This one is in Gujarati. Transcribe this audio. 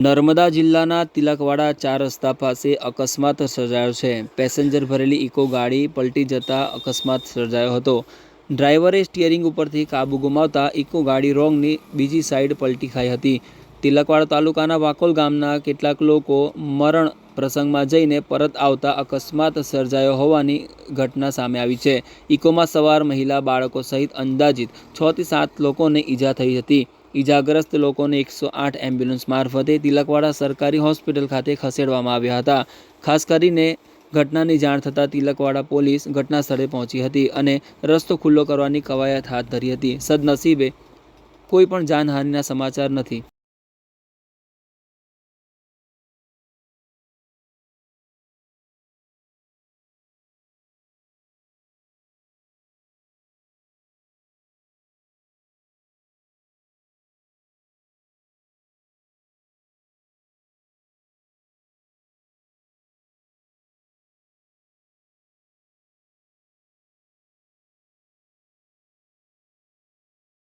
નર્મદા જિલ્લાના તિલકવાડા ચાર રસ્તા પાસે અકસ્માત સર્જાયો છે. પેસેન્જર ભરેલી ઇકો ગાડી પલટી જતા અકસ્માત સર્જાયો હતો. ડ્રાઈવરે સ્ટિયરિંગ ઉપરથી કાબુ ગુમાવતા ઇકો ગાડી રોંગની બીજી સાઈડ પલટી ખાઈ હતી. તિલકવાડા તાલુકાના વાકોલ ગામના કેટલાક લોકો મરણ પ્રસંગમાં જઈને પરત આવતા અકસ્માત સર્જાયો હોવાની ઘટના સામે આવી છે. ઇકોમાં સવાર મહિલા બાળકો સહિત અંદાજિત છથી સાત લોકોને ઈજા થઈ હતી. ઈજાગ્રસ્ત લોકોને એકસો આઠ એમ્બ્યુલન્સ મારફતે તિલકવાડા સરકારી હોસ્પિટલ ખાતે ખસેડવામાં આવ્યા હતા. ખાસ કરીને ઘટનાની જાણ થતાં તિલકવાડા પોલીસ ઘટના સ્થળે પહોંચી હતી અને રસ્તો ખુલ્લો કરવાની કવાયત હાથ ધરી હતી. સદનસીબે કોઈ પણ જાનહાનિના સમાચાર નથી.